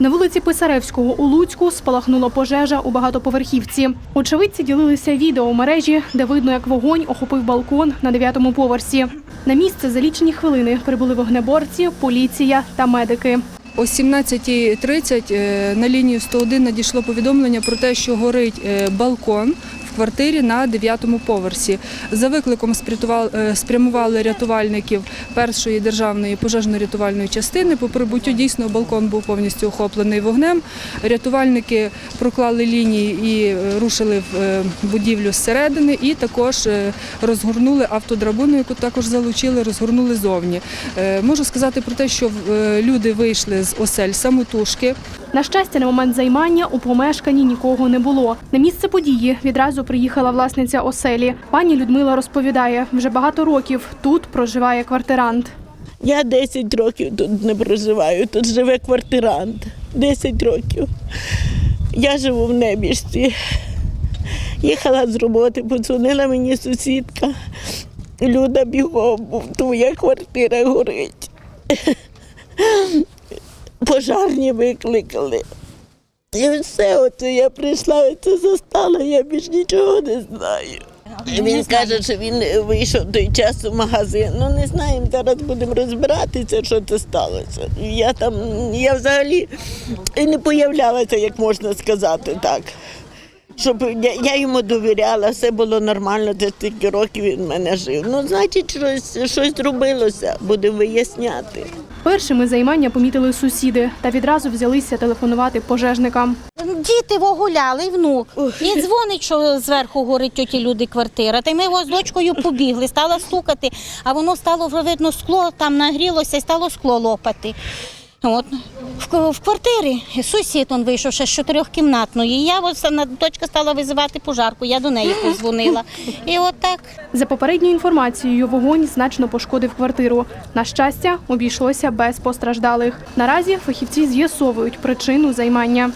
На вулиці Писаревського у Луцьку спалахнула пожежа у багатоповерхівці. Очевидці ділилися відео у мережі, де видно, як вогонь охопив балкон на дев'ятому поверсі. На місце за лічені хвилини прибули вогнеборці, поліція та медики. О 17.30 е, на лінію 101 надійшло повідомлення про те, що горить е, балкон квартирі на 9-му поверсі. За викликом е, спрямували рятувальників першої державної пожежно-рятувальної частини. По прибуттю дійсно балкон був повністю охоплений вогнем. Рятувальники проклали лінії і е, рушили в е, будівлю зсередини, і також розгорнули автодрабину, яку також залучили, розгорнули зовні. Можу сказати про те, що люди вийшли з осель самотужки. На щастя, на момент займання у помешканні нікого не було. На місце події відразу приїхала власниця оселі. Пані Людмила розповідає, вже багато років тут проживає квартирант. Я 10 років тут не проживаю, тут живе квартирант. 10 років. Я живу в небіжці. Їхала з роботи, подзвонила мені сусідка. Люда бігом, твоя квартира горить. Пожарні викликали. І все, оце я прийшла, і це застала, я більш нічого не знаю. Він каже, що він вийшов той час в магазин. Ну не знаємо, зараз будемо розбиратися, що це сталося. Я там, я взагалі і не появлялася, як можна сказати так. Щоб я, я йому довіряла, все було нормально, це стільки років він в мене жив. Ну, значить, щось, щось зробилося, будемо виясняти. Першими займання помітили сусіди та відразу взялися телефонувати пожежникам. Діти вогуляли, і внук. І дзвонить, що зверху горить тьоті люди квартира. Та й ми його з дочкою побігли, стала стукати, а воно стало вже видно скло, там нагрілося і стало скло лопати. От. В, в квартирі сусід он вийшов ще з чотирьохкімнатної. Я на- дочка стала визивати пожарку, я до неї позвонила. І от так. За попередньою інформацією, вогонь значно пошкодив квартиру. На щастя, обійшлося без постраждалих. Наразі фахівці з'ясовують причину займання.